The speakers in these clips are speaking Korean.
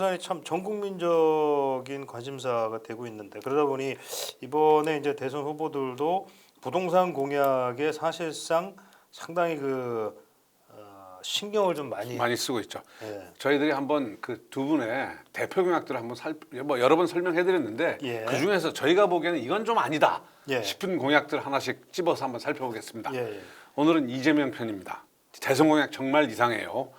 부동산이 참 전 국민적인 관심사가 되고 있는데 그러다 보니 이번에 이제 대선 후보들도 부동산 공약에 사실상 상당히 그 어, 신경을 좀 많이, 많이 쓰고 있죠. 예. 저희들이 한번 그 두 분의 대표 공약들을 한번 살, 뭐 여러 번 설명해드렸는데 예. 그 중에서 저희가 보기에는 이건 좀 아니다 예. 싶은 공약들 하나씩 집어서 한번 살펴보겠습니다. 예, 예. 오늘은 이재명 편입니다. 대선 공약 정말 이상해요.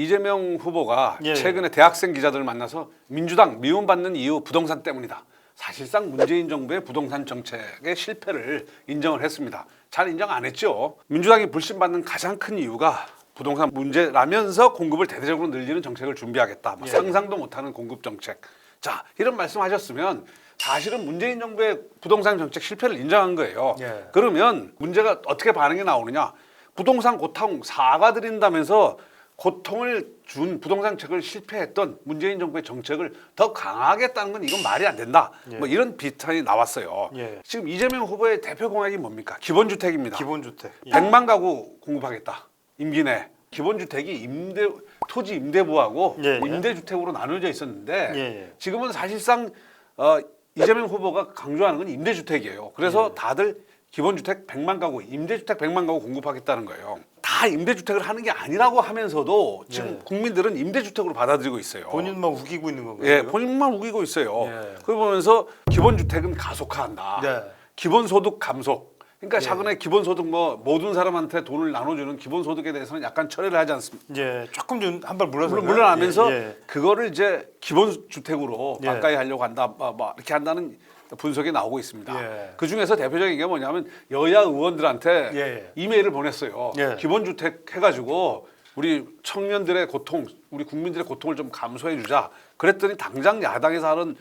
이재명 후보가 예. 최근에 대학생 기자들을 만나서 민주당 미움받는 이유 부동산 때문이다. 사실상 문재인 정부의 부동산 정책의 실패를 인정을 했습니다. 잘 인정 안 했죠. 민주당이 불신받는 가장 큰 이유가 부동산 문제라면서 공급을 대대적으로 늘리는 정책을 준비하겠다. 뭐 예. 상상도 못하는 공급 정책. 자 이런 말씀하셨으면 사실은 문재인 정부의 부동산 정책 실패를 인정한 거예요. 예. 그러면 문제가 어떻게 반응이 나오느냐? 부동산 고통 사과드린다면서 고통을 준 부동산 정책을 실패했던 문재인 정부의 정책을 더 강화하겠다는 건 이건 말이 안 된다. 예. 뭐 이런 비탄이 나왔어요. 예. 지금 이재명 후보의 대표 공약이 뭡니까? 기본주택입니다. 기본주택. 예. 100만 가구 공급하겠다. 임기 내. 기본주택이 임대 토지 임대부하고 예, 예. 임대주택으로 나눠져 있었는데 예, 예. 지금은 사실상 어, 이재명 후보가 강조하는 건 임대주택이에요. 그래서 예. 다들 기본주택 100만 가구, 임대주택 100만 가구 공급하겠다는 거예요. 다 임대주택을 하는 게 아니라고 하면서도 지금 예. 국민들은 임대주택으로 받아들이고 있어요. 본인만 우기고 있는 건가요? 예, 본인만 우기고 있어요. 예. 그걸 보면서 기본주택은 가속화한다. 네. 기본소득 감소. 그러니까 예. 최근에 기본소득 뭐 모든 사람한테 돈을 나눠주는 기본소득에 대해서는 약간 철회를 하지 않습니까? 이제 조금 좀 한발 물러서 물러나면서 예, 예. 그거를 이제 기본주택으로 예. 가까이 하려고 한다, 뭐, 뭐 이렇게 한다는 분석이 나오고 있습니다. 예. 그 중에서 대표적인 게 뭐냐면 여야 의원들한테 예, 예. 이메일을 보냈어요. 예. 기본주택 해가지고 우리 청년들의 고통, 우리 국민들의 고통을 좀 감소해 주자. 그랬더니 당장 야당에서 하는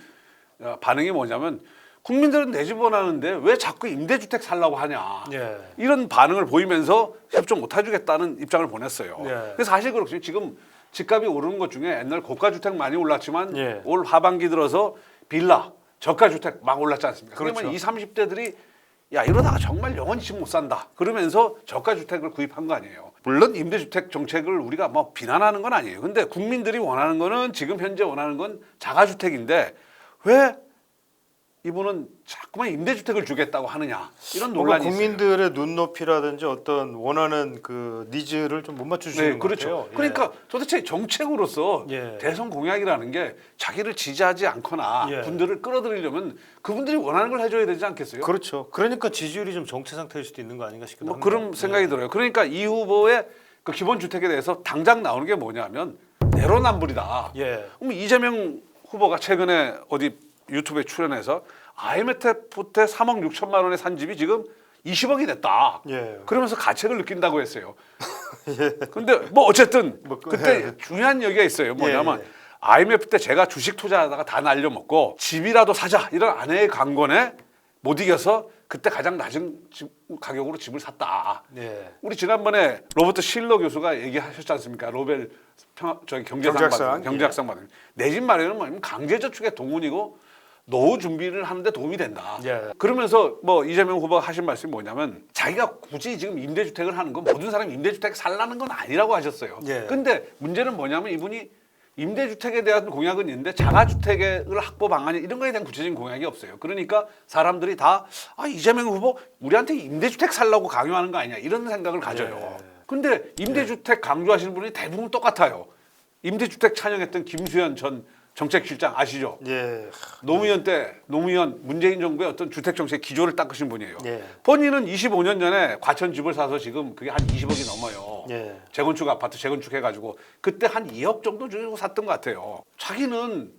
어, 반응이 뭐냐면 국민들은 내 집 원하는데 왜 자꾸 임대주택 살라고 하냐. 예. 이런 반응을 보이면서 협조 못 해주겠다는 입장을 보냈어요. 예. 근데 사실 그렇죠. 지금 집값이 오르는 것 중에 옛날 고가 주택 많이 올랐지만 예. 올 하반기 들어서 빌라, 저가 주택 막 올랐지 않습니까? 그렇죠. 그러면 20, 30대들이 야 이러다가 정말 영원히 집 못 산다. 그러면서 저가 주택을 구입한 거 아니에요. 물론 임대주택 정책을 우리가 뭐 비난하는 건 아니에요. 근데 국민들이 원하는 거는 지금 현재 원하는 건 자가주택인데 왜 이분은 자꾸만 임대주택을 주겠다고 하느냐 이런 논란이 있어요. 국민들의 눈높이라든지 어떤 원하는 그 니즈를 좀 못 맞추시는 네, 것 그렇죠. 같아요. 예. 그러니까 도대체 정책으로서 예. 대선 공약이라는 게 자기를 지지하지 않거나 예. 분들을 끌어들이려면 그분들이 원하는 걸 해줘야 되지 않겠어요? 그렇죠. 그러니까 지지율이 좀 정체 상태일 수도 있는 거 아닌가 싶기도 뭐 합니다. 그런 생각이 들어요. 그러니까 이 후보의 그 기본 주택에 대해서 당장 나오는 게 뭐냐면 내로남불이다. 예. 그럼 이재명 후보가 최근에 어디 유튜브에 출연해서 IMF 때 3억 6천만 원에 산 집이 지금 20억이 됐다. 예. 그러면서 가책을 느낀다고 했어요. 근데 뭐 어쨌든 뭐 그- 그때 예. 중요한 얘기가 있어요. 뭐냐면 예, 예. IMF 때 제가 주식 투자하다가 다 날려먹고 집이라도 사자 이런 아내의 강권에 못 이겨서 그때 가장 낮은 집, 가격으로 집을 샀다. 예. 우리 지난번에 로버트 실러 교수가 얘기하셨지 않습니까? 로벨 평, 저기 경제상 경제학상, 받은 경제학상 받은 내 집 마련은 뭐냐면 강제저축의 동문이고 노후 준비를 하는데 도움이 된다. 예. 그러면서 뭐 이재명 후보가 하신 말씀이 뭐냐면 자기가 굳이 지금 임대주택을 하는 건 모든 사람이 임대주택 살라는 건 아니라고 하셨어요. 예. 근데 문제는 뭐냐면 이분이 임대주택에 대한 공약은 있는데 자가주택을 확보 방안 이런 거에 대한 구체적인 공약이 없어요. 그러니까 사람들이 다 아, 이재명 후보 우리한테 임대주택 살라고 강요하는 거 아니냐 이런 생각을 가져요. 예. 근데 임대주택 강조하시는 분이 대부분 똑같아요. 임대주택 찬양했던 김수현 전 정책실장 아시죠? 예. 노무현 때 노무현 문재인 정부의 어떤 주택 정책 기조를 닦으신 분이에요. 예. 본인은 25년 전에 과천 집을 사서 지금 그게 한 20억이 넘어요. 예. 재건축 아파트 재건축해 가지고 그때 한 2억 정도 주고 샀던 것 같아요. 자기는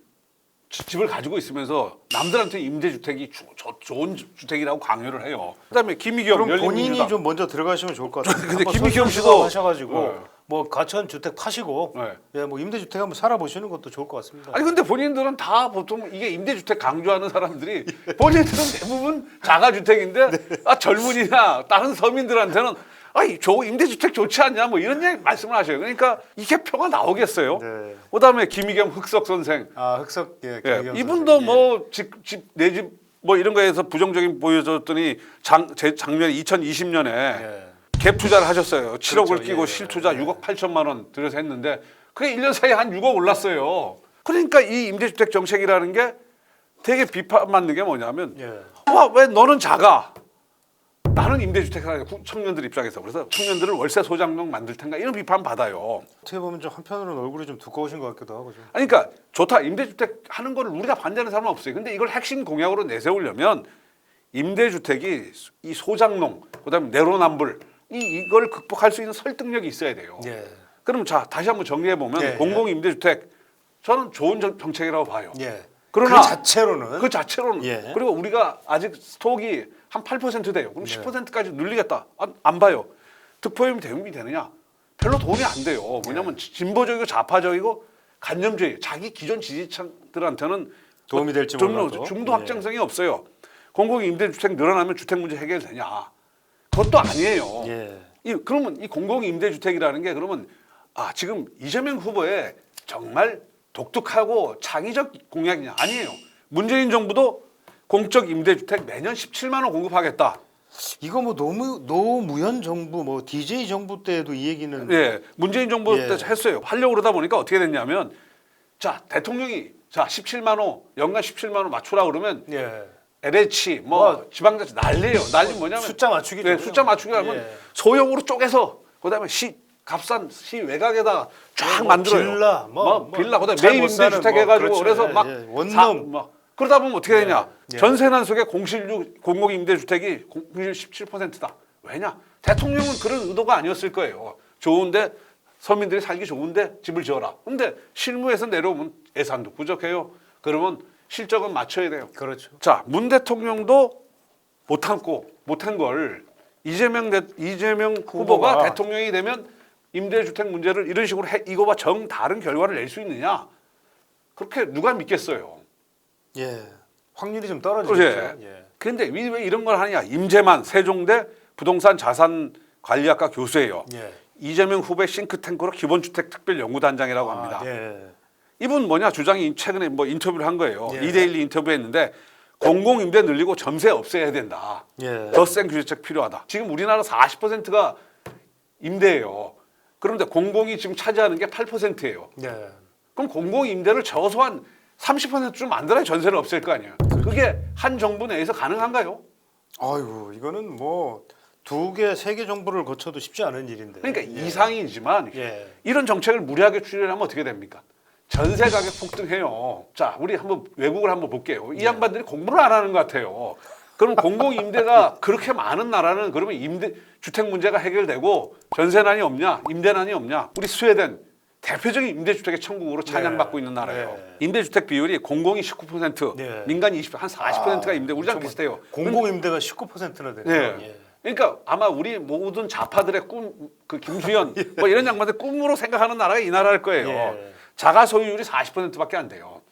지- 집을 가지고 있으면서 남들한테 임대주택이 주- 저- 좋은 주- 주택이라고 강요를 해요. 그다음에 김희겸 그럼 본인이 열린민주당. 좀 먼저 들어가시면 좋을 것 같아요. 근데 한번 김희겸 씨도- 설득하셔가지고 네. 뭐 가천 주택 파시고 네. 예, 뭐 임대주택 한번 살아보시는 것도 좋을 것 같습니다. 아니 근데 본인들은 다 보통 이게 임대주택 강조하는 사람들이 본인들은 대부분 자가주택인데 아 젊은이나 다른 서민들한테는 아이 저 임대주택 좋지 않냐 뭐 이런 얘기 말씀을 하셔요. 그러니까 이게 표가 나오겠어요. 네. 그다음에 김희겸 흑석 선생 아 흑석 예, 예, 이분도 선생. 예. 뭐집 집 내 집 뭐 이런 거에서 부정적인 보여줬더니 장, 제 작년 2020년에 예. 갭 투자를 하셨어요. 7억을 그렇죠. 끼고 예, 실투자 6억 8천만 원 들여서 했는데 그게 1년 사이에 한 6억 올랐어요. 그러니까 이 임대주택 정책이라는 게 되게 비판받는 게 뭐냐면 예. 와 왜 너는 작아? 나는 임대주택 하는 청년들 입장에서 그래서 청년들을 월세 소장농 만들 텐가 이런 비판 받아요. 어떻게 보면 좀 한편으로는 얼굴이 좀 두꺼우신 것 같기도 하고 좀. 아니, 그러니까 좋다 임대주택 하는 거를 우리가 반대하는 사람은 없어요. 근데 이걸 핵심 공약으로 내세우려면 임대주택이 이 소장농 그다음에 내로남불 이 이걸 극복할 수 있는 설득력이 있어야 돼요. 예. 그럼 자 다시 한번 정리해 보면 예, 공공 임대주택 저는 좋은 정- 정책이라고 봐요. 예. 그러나 그 자체로는 그 자체로는 예. 그리고 우리가 아직 스톡이 한 8% 돼요. 그럼 네. 10%까지 늘리겠다. 안, 안 봐요. 득포임이 대응이 되느냐? 별로 도움이 안 돼요. 왜냐하면 네. 진보적이고 좌파적이고 간념주의. 자기 기존 지지층들한테는 도움이 될지 좀 몰라도. 중도 예. 확장성이 없어요. 공공 임대주택 늘어나면 주택 문제 해결되냐? 그것도 아니에요. 예. 이 그러면 이 공공 임대주택이라는 게 그러면 아 지금 이재명 후보의 정말 독특하고 창의적 공약이냐 아니에요. 문재인 정부도 공적 임대주택 매년 17만 원 공급하겠다. 이거 뭐 노무 노무현 정부 뭐 DJ 정부 때도 이 얘기는 예, 문재인 정부 예. 때 했어요. 하려고 그러다 보니까 어떻게 됐냐면 자 대통령이 자 17만 원 연간 17만 원 맞추라 그러면 예. LH 뭐 뭐, 지방자치 난리예요. 난리 뭐냐면 숫자 맞추기 네, 숫자 맞추기 하면 예. 소형으로 쪼개서 그다음에 시 값싼 시 외곽에다 쫙 뭐 만들어요. 빌라, 뭐, 뭐 빌라 그다음에 잘 매입 사는 임대주택 뭐, 해가지고 그렇죠. 그래서 예, 막 예. 원룸. 사- 막 그러다 보면 어떻게 되냐? 예. 전세 난속의 공실률 공공 임대주택이 공실률 17%다. 왜냐? 대통령은 그런 의도가 아니었을 거예요. 좋은데 서민들이 살기 좋은데 집을 지어라. 근데 실무에서 내려오면 예산도 부족해요. 그러면 실적은 맞춰야 돼요. 그렇죠. 자, 문 대통령도 못한 거, 못한 걸 이재명 대, 이재명 후보가, 후보가 대통령이 되면 임대주택 문제를 이런 식으로 해, 이거와 정 다른 결과를 낼 수 있느냐? 그렇게 누가 믿겠어요? 예. 확률이 좀 떨어지죠. 예. 예. 근데 왜, 왜 이런 걸 하냐? 임재만 세종대 부동산 자산 관리학과 교수예요. 예. 이재명 후보의 싱크탱크로 기본주택 특별연구단장이라고 합니다. 아, 예. 이분 뭐냐 주장이 최근에 뭐 인터뷰를 한 거예요. 예. 이데일리 인터뷰했는데 공공 임대 늘리고 점세 없애야 된다. 예. 더센 규제책 필요하다. 지금 우리나라 40%가 임대예요. 그런데 공공이 지금 차지하는 게 8%예요. 예. 그럼 공공 임대를 최소한 30%좀 만들어야 전세를 없앨 거 아니에요. 그게 한 정부 내에서 가능한가요? 아이고 이거는 뭐 두 개, 세 개 정부를 거쳐도 쉽지 않은 일인데. 그러니까 예. 이상이지만 예. 이런 정책을 무리하게 추진하면 어떻게 됩니까? 전세 가격 폭등해요. 자, 우리 한번 외국을 한번 볼게요. 이 양반들이 공부를 안 하는 것 같아요. 그럼 공공 임대가 그렇게 많은 나라는 그러면 임대 주택 문제가 해결되고 전세난이 없냐, 임대난이 없냐? 우리 스웨덴 대표적인 임대주택의 천국으로 찬양받고 있는 나라예요. 네. 임대주택 비율이 공공이 19%, 네. 민간이 20, 한 40%가 아, 임대. 우리랑 엄청 비슷해요. 공공 임대가 19%나 되네요. 네. 예. 그러니까 아마 우리 모든 좌파들의 꿈, 그 김수현 뭐 이런 양반들 꿈으로 생각하는 나라가 이 나라일 거예요. 예. 자가 소유율이 40%밖에 안 돼요.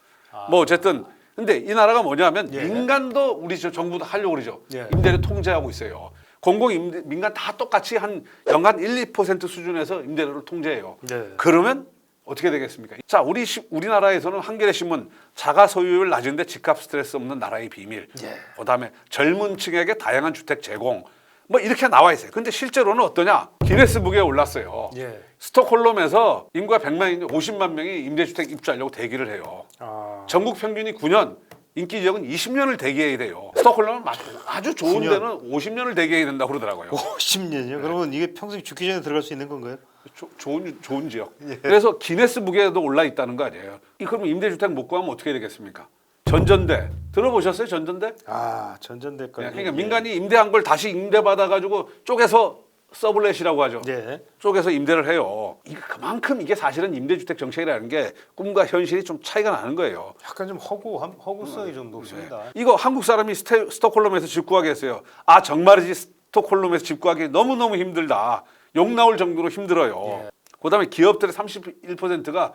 뭐 어쨌든 근데 이 나라가 뭐냐면 예. 민간도 우리 저 정부도 하려고 그러죠. 예. 임대를 통제하고 있어요. 공공 임대 민간 다 똑같이 한 연간 1, 2% 수준에서 임대료를 통제해요. 네. 그러면 어떻게 되겠습니까? 자, 우리 시- 우리나라에서는 한겨레 신문 자가 소유율 낮은데 집값 스트레스 없는 나라의 비밀. 예. 그다음에 젊은 층에게 다양한 주택 제공. 뭐 이렇게 나와 있어요. 근데 실제로는 어떠냐? 기네스북에 올랐어요. 예. 스톡홀름에서 인구가 100만인데 50만 명이 임대주택 입주하려고 대기를 해요. 아. 전국 평균이 9년, 인기 지역은 20년을 대기해야 돼요. 스톡홀름은 마- 아주 좋은 9년. 데는 50년을 대기해야 된다 고 그러더라고요. 50년이요? 그러면 이게 평생 죽기 전에 들어갈 수 있는 건가요? 조- 좋은 좋은 지역. 예. 그래서 기네스북에도 올라 있다는 거 아니에요. 이 그러면 임대주택 못 구하면 어떻게 되겠습니까? 전전대 들어보셨어요? 전전대? 아 전전대까지. 그러니까 민간이 임대한 걸 다시 임대받아 가지고 쪼개서 서블렛이라고 하죠. 예. 쪼개서 임대를 해요. 이게 그만큼 이게 사실은 임대주택 정책이라는 게 꿈과 현실이 좀 차이가 나는 거예요. 약간 좀 허구 허구성이 좀 높습니다. 이거 한국 사람이 스테, 스톡홀름에서 집 구하게 했어요. 아 정말이지 스톡홀름에서 집 구하기 너무 너무 힘들다. 욕 나올 정도로 힘들어요. 예. 그다음에 기업들의 31%가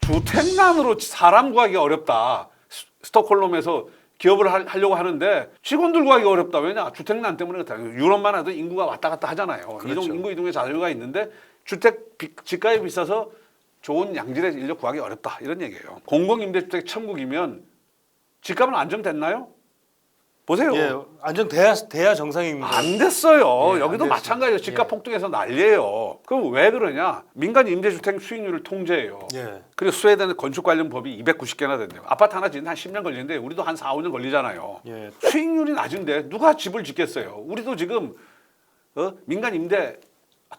주택난으로 사람 구하기 어렵다. 스- 스톡홀름에서 기업을 하, 하려고 하는데 직원들 구하기 어렵다. 왜냐? 주택난 때문에 그렇다. 유럽만 해도 인구가 왔다 갔다 하잖아요. 그렇죠. 이동 인구 이동의 자유가 있는데 주택 비, 집값이 비싸서 좋은 양질의 인력 구하기 어렵다. 이런 얘기예요. 공공임대주택 천국이면 집값은 안정됐나요? 보세요. 예, 안정돼야 돼야 정상입니다. 안 됐어요. 예, 여기도 안 마찬가지예요. 됐습니다. 집값 예. 폭등해서 난리예요. 그럼 왜 그러냐? 민간 임대주택 수익률을 통제해요. 예. 그리고 스웨덴은 건축 관련 법이 290개나 된대요. 아파트 하나 짓는 한 10년 걸리는데 우리도 한 4, 5년 걸리잖아요. 예. 수익률이 낮은데 누가 집을 짓겠어요? 우리도 지금 어? 민간 임대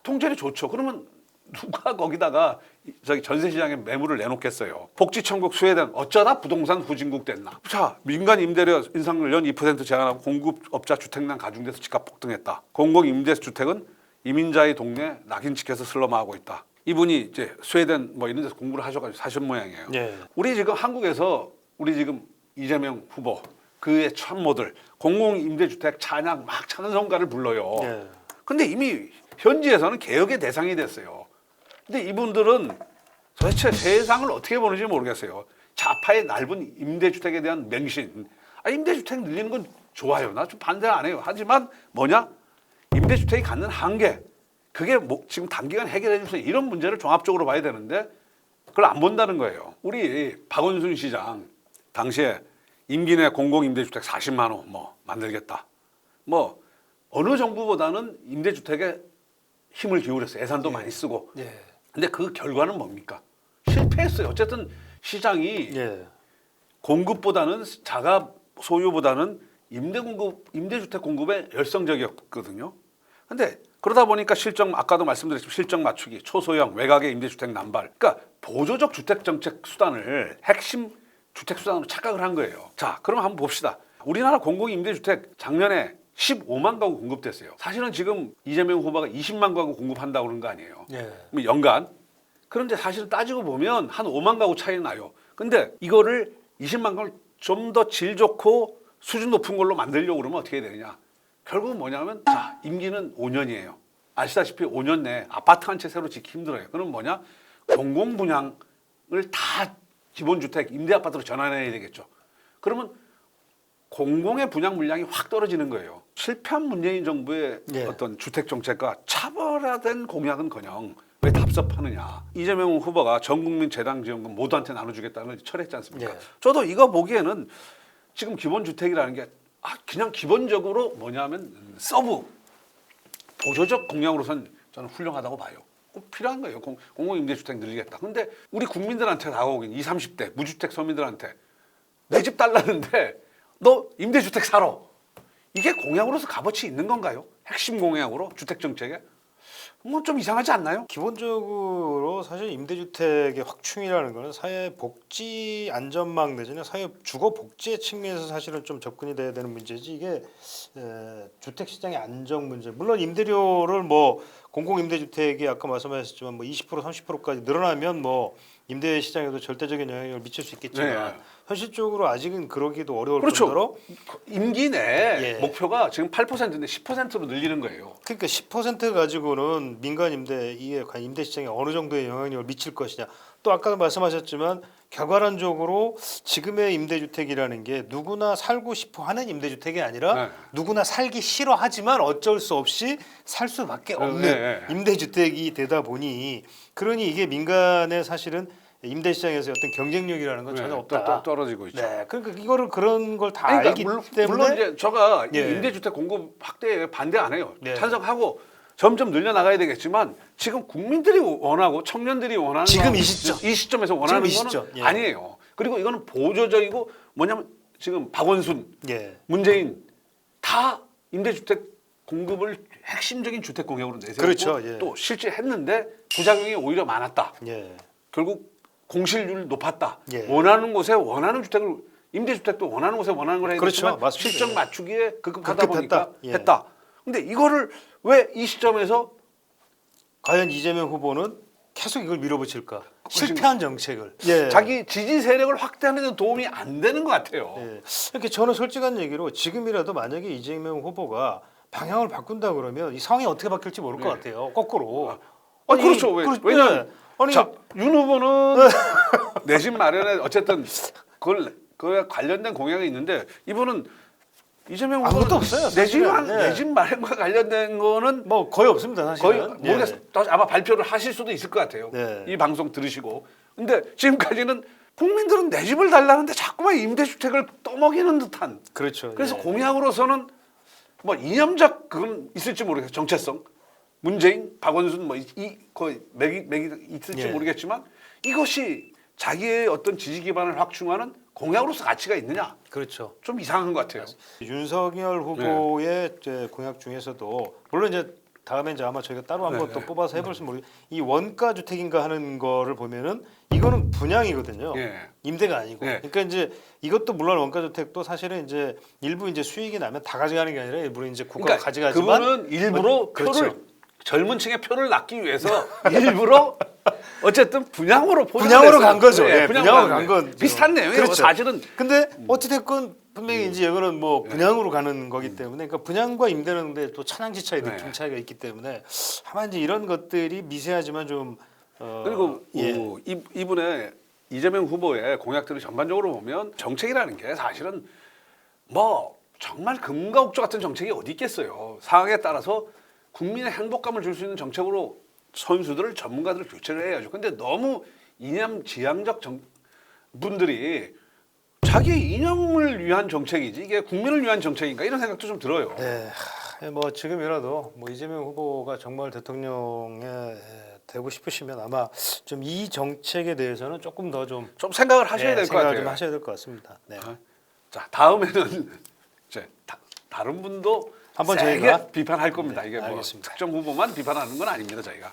통제를 좋죠. 그러면 누가 거기다가 이- 저기 전세 시장에 매물을 내놓겠어요. 복지 천국 스웨덴 어쩌다 부동산 후진국 됐나? 자, 민간 임대료 인상률 연2% 제한하고 공급업자 주택난 가중돼서 집값 폭등했다. 공공 임대 주택은 이민자의 동네 낙인 찍혀서 슬럼하고 있다. 이분이 이제 스웨덴 뭐 이런 데서 공부를 하셔가지고 사신 모양이에요. 예. 우리 지금 한국에서 우리 지금 이재명 후보 그의 참모들 공공 임대주택 찬양 막 찬송가를 불러요. 예. 근데 이미 현지에서는 개혁의 대상이 됐어요. 근데 이분들은 도대체 세상을 어떻게 보는지 모르겠어요. 좌파의 넓은 임대주택에 대한 맹신. 아, 임대주택 늘리는 건 좋아요. 나 좀 반대 안 해요. 하지만 뭐냐? 임대주택이 갖는 한계. 그게 뭐 지금 단기간 해결해 주세요. 이런 문제를 종합적으로 봐야 되는데 그걸 안 본다는 거예요. 우리 박원순 시장 당시에 임기 내 공공임대주택 40만 호 뭐 만들겠다. 뭐 어느 정부보다는 임대주택에 힘을 기울였어요. 예산도 많이 쓰고. 예. 근데 그 결과는 뭡니까? 실패했어요. 어쨌든 시장이 예. 공급보다는 자가 소유보다는 임대 공급, 임대주택 공급에 열성적이었거든요. 근데 그러다 보니까 실적 아까도 말씀드렸지만 실적 맞추기, 초소형, 외곽의 임대주택 남발. 그러니까 보조적 주택 정책 수단을 핵심 주택 수단으로 착각을 한 거예요. 자, 그럼 한번 봅시다. 우리나라 공공 임대주택 작년에 15만 가구 공급됐어요. 사실은 지금 이재명 후보가 20만 가구 공급한다고 그런 거 아니에요. 예. 그럼 연간 그런데 사실은 따지고 보면 한 5만 가구 차이 나요. 근데 이거를 20만 가구를 좀 더 질 좋고 수준 높은 걸로 만들려고 그러면 어떻게 되느냐? 결국은 뭐냐면 자, 임기는 5년이에요. 아시다시피 5년 내에 아파트 한 채 새로 짓기 힘들어요. 그럼 뭐냐? 공공 분양을 다 기본 주택 임대 아파트로 전환해야 되겠죠. 그러면 공공의 분양 물량이 확 떨어지는 거예요. 실패한 문재인 정부의 예. 어떤 주택 정책과 차별화된 공약은커녕 왜 답답하느냐? 이재명 후보가 전국민 재당 지원금 모두한테 나눠주겠다는 걸 철회했지 않습니까? 예. 저도 이거 보기에는 지금 기본 주택이라는 게 아, 그냥 기본적으로 뭐냐면 음, 서브 보조적 공약으로선 저는 훌륭하다고 봐요. 꼭 필요한 거예요. 공, 공공임대주택 늘리겠다. 근데 우리 국민들한테 다가오긴 20, 30대 무주택 서민들한테 내 집 달라는데 너 임대주택 사러. 이게 공약으로서 값어치 있는 건가요? 핵심 공약으로 주택 정책에? 뭐 좀 이상하지 않나요? 기본적으로 사실 임대주택의 확충이라는 거는 사회 복지 안전망 내지는 사회 주거 복지의 측면에서 사실은 좀 접근이 돼야 되는 문제지 이게 에, 주택 시장의 안정 문제 물론 임대료를 뭐 공공 임대주택이 아까 말씀하셨지만 뭐 20% 30%까지 늘어나면 뭐 임대 시장에도 절대적인 영향을 미칠 수 있겠지만 네. 현실적으로 아직은 그러기도 어려울 그렇죠. 정도로 임기 내 예. 목표가 지금 8%인데 10%로 늘리는 거예요. 그러니까 10% 가지고는 민간 임대 이에 임대 시장에 어느 정도의 영향력을 미칠 것이냐. 또 아까 말씀하셨지만 결과론적으로 지금의 임대주택이라는 게 누구나 살고 싶어 하는 임대주택이 아니라 네. 누구나 살기 싫어하지만 어쩔 수 없이 살 수밖에 없는 네, 네. 임대주택이 되다 보니 그러니 이게 민간의 사실은 임대 시장에서 어떤 경쟁력이라는 건 전혀 네, 없다. 또- 또 떨어지고 있죠. 네, 그러니까 이거를 그런 걸다 그러니까 알기 물론, 때문에 물론 이제 이 예. 임대주택 공급 확대에 반대 안 해요. 네. 찬성하고 점점 늘려나가야 되겠지만 지금 국민들이 원하고 청년들이 원하는 지금 거- 이 시점. 이 시점에서 원하는 이 거는 시점. 예. 아니에요. 그리고 이거는 보조적이고 뭐냐면 지금 박원순, 예. 문재인 다 임대주택 공급을 핵심적인 주택 공약으로 내세웠고 그렇죠. 예. 또 실제 했는데 부작용이 오히려 많았다. 예. 결국 공실률 높았다. 예. 원하는 곳에 원하는 주택을 임대주택도 원하는 곳에 원하는 걸 해야 그렇죠. 실적 예. 맞추기에 급급하다. 보니까 예. 했다. 근데 이거를 왜 이 시점에서 과연 이재명 후보는 계속 이걸 밀어붙일까? 실패한 정책을. 예. 자기 지지 세력을 확대하는 데 도움이 안 되는 것 같아요. 예. 이렇게 저는 솔직한 얘기로 지금이라도 만약에 이재명 후보가 방향을 바꾼다 그러면 이 상황이 어떻게 바뀔지 모를 것 네. 같아요. 거꾸로. 아, 그렇죠. 왜, 그렇- 왜냐면 예. 아니 자, 윤 후보는 내집 마련에 어쨌든 그걸 그에 관련된 공약이 있는데 이분은 이재명 아무것도 없어요, 내 집, 사실은. 네. 내집 마련과 관련된 거는 뭐 거의 없습니다 거의 사실은. 모르겠어요. 아마 발표를 하실 수도 있을 것 같아요. 네. 이 방송 들으시고. 근데 지금까지는 국민들은 내 집을 달라는데 자꾸만 임대주택을 떠먹이는 듯한 그렇죠. 그래서 예. 공약으로서는 뭐 이념적 그건 있을지 모르겠어요 정체성 문재인 박원순 뭐 이 거의 맥이 맥이 있을지 예. 모르겠지만 이것이 자기의 어떤 지지 기반을 확충하는 공약으로서 가치가 있느냐 그렇죠. 좀 이상한 것 같아요. 윤석열 후보의 이제 공약 중에서도 물론 이제 다음에 이제 아마 저희가 따로 한번 네, 또 네. 뽑아서 해볼지 모르겠. 이 원가 주택인가 하는 거를 보면은 이거는 분양이거든요. 예. 임대가 아니고. 네. 그러니까 이제 이것도 물론 원가 주택도 사실은 이제 일부 이제 수익이 나면 다 가져가는 게 아니라 일부 이제 국가가 그러니까 가져가지만 그분은 일부러 그렇죠. 젊은 층의 표를 낳기 위해서 일부러 어쨌든 분양으로 분양으로. 간 거죠. 네, 예, 분양으로 간. 건 비슷한 내용이에요. 그렇죠. 사실은 근데 어찌됐건 분명히 음. 이제 이거는 뭐 분양으로 가는 거기 때문에 그러니까 분양과 임대는 근데 또 천양지차의 네. 느낌 차이가 있기 때문에 아마 이제 이런 것들이 미세하지만 좀 어, 그리고 예. 어, 이, 이분의 이재명 후보의 공약들을 전반적으로 보면 정책이라는 게 사실은 뭐 정말 금과 옥조 같은 정책이 어디 있겠어요. 상황에 따라서 국민의 행복감을 줄 수 있는 정책으로 선수들을 전문가들을 교체를 해야죠. 근데 너무 이념 지향적 정, 분들이 자기 이념을 위한 정책이지 이게 국민을 위한 정책인가 이런 생각도 좀 들어요. 네, 하, 뭐 지금이라도 뭐 이재명 후보가 정말 대통령에 되고 싶으시면 아마 좀 이 정책에 대해서는 조금 더 좀 좀 생각을 하셔야 될 것 생각을 같아요. 좀 하셔야 될 것 같습니다. 네. 자 다음에는 이제 다, 다른 분도 한번 저희가 비판할 겁니다. 네, 이게 뭐 알겠습니다. 특정 후보만 비판하는 건 아닙니다. 저희가.